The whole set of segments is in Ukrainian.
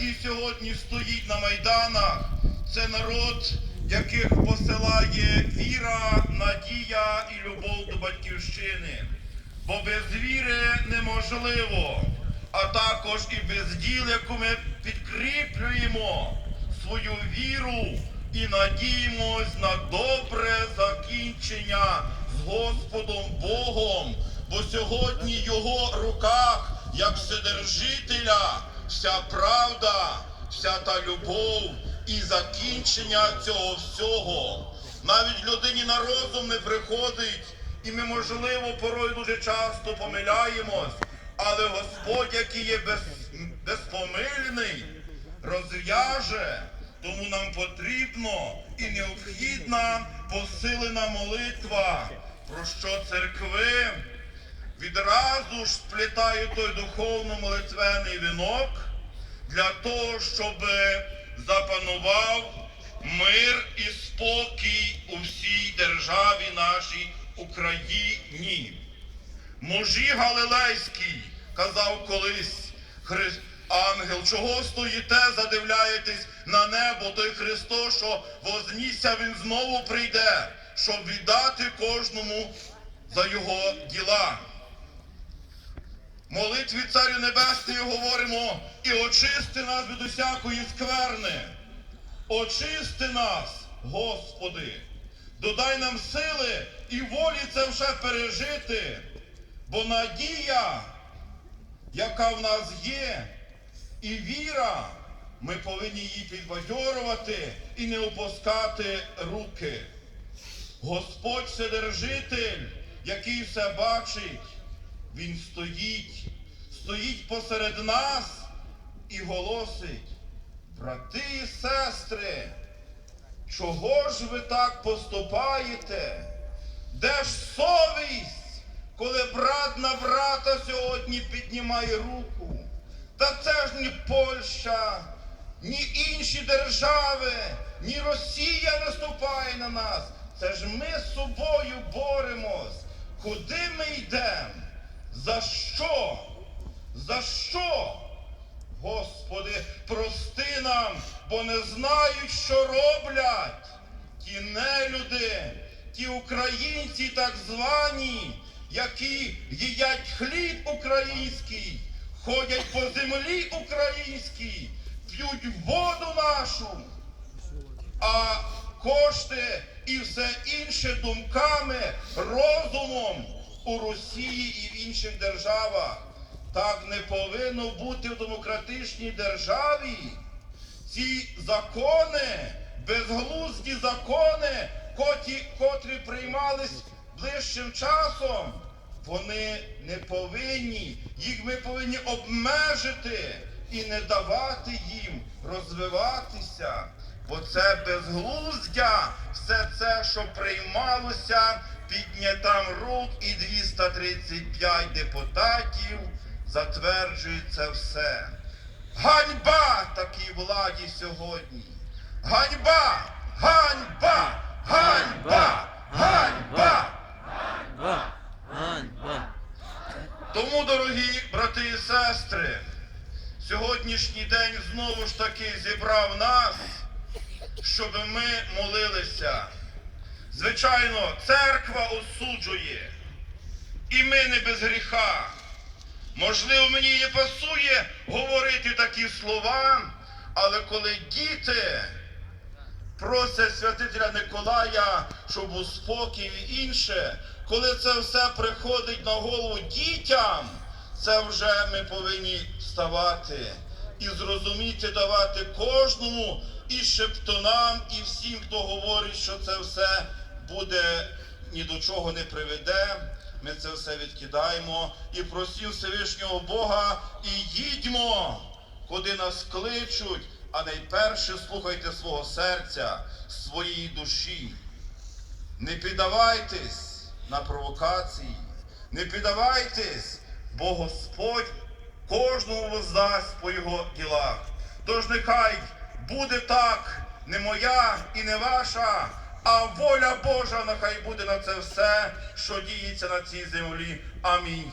який сьогодні стоїть на майданах, це народ, яких посилає віра, надія і любов до батьківщини. Бо без віри неможливо, а також і без діл, яку ми підкріплюємо свою віру і надіємось на добре закінчення з Господом Богом, бо сьогодні його руках, як вседержителя, вся правда, вся та любов і закінчення цього всього. Навіть людині на розум не приходить, і ми, можливо, порой дуже часто помиляємось, але Господь, який є без, безпомильний, розв'яже, тому нам потрібно і необхідна посилена молитва, про що церкви відразу ж сплітають той духовно-молитвений вінок для того, щоб запанував мир і спокій у всій державі нашій Україні. Мужі Галилейський казав колись Хри... ангел, чого стоїте, задивляєтесь на небо, той Христос, що вознісся, Він знову прийде, щоб віддати кожному за його діла. Молитві Царю Небесний говоримо і очисти нас від усякої скверни. Очисти нас, Господи, додай нам сили і волі це вже пережити, бо надія, яка в нас є, і віра, ми повинні її підбадьорувати і не опускати руки. Господь Вседержитель, який все бачить, Він стоїть, стоїть посеред нас і голосить, брати і сестри, чого ж ви так поступаєте? Де ж совість, коли брат на брата сьогодні піднімає руку? Та це ж ні Польща, ні інші держави, ні Росія наступає на нас. Це ж ми з собою боремось. Куди ми йдемо? За що? За що? Господи, прости нам, бо не знають, що роблять. Ті нелюди, ті українці так звані, які їдять хліб український, ходять по землі українській, п'ють воду нашу, а кошти і все інше думками, розумом у Росії і в інших державах. Так не повинно бути в демократичній державі. Ці закони, безглузді закони, коті, котрі приймались ближчим часом, вони не повинні, їх ми повинні обмежити і не давати їм розвиватися. Бо це безглуздя, все це, що приймалося, піднятам рук і 235 депутатів затверджують це все. Ганьба такій владі сьогодні. Ганьба! Ганьба! Ганьба! Ганьба! Ганьба! Ганьба! Тому, дорогі брати і сестри, сьогоднішній день знову ж таки зібрав нас, щоб ми молилися. Звичайно, церква осуджує, і ми не без гріха. Можливо, мені не пасує говорити такі слова, але коли діти просять святителя Николая, щоб у спокій і інше, коли це все приходить на голову дітям, це вже ми повинні вставати і зрозуміти, давати кожному і шептунам, і всім, хто говорить, що це все буде ні до чого не приведе. Ми це все відкидаємо і просимо Всевишнього Бога і їдьмо, куди нас кличуть, а найперше слухайте свого серця, своєї душі. Не піддавайтесь на провокації, не піддавайтесь, бо Господь кожному воздасть по його ділах. Тож нехай буде так, не моя і не ваша, а воля Божа нехай буде на це все, що діється на цій землі. Амінь.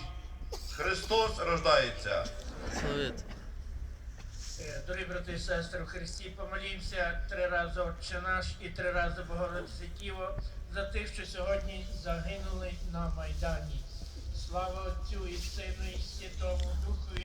Христос рождається. Совет. Е, дорогі брати і сестри в Христі, помолімося три рази Отче наш і три рази Богородице Діво за тих, що сьогодні загинули на Майдані. Слава Отцю і Сину і Святому Духу.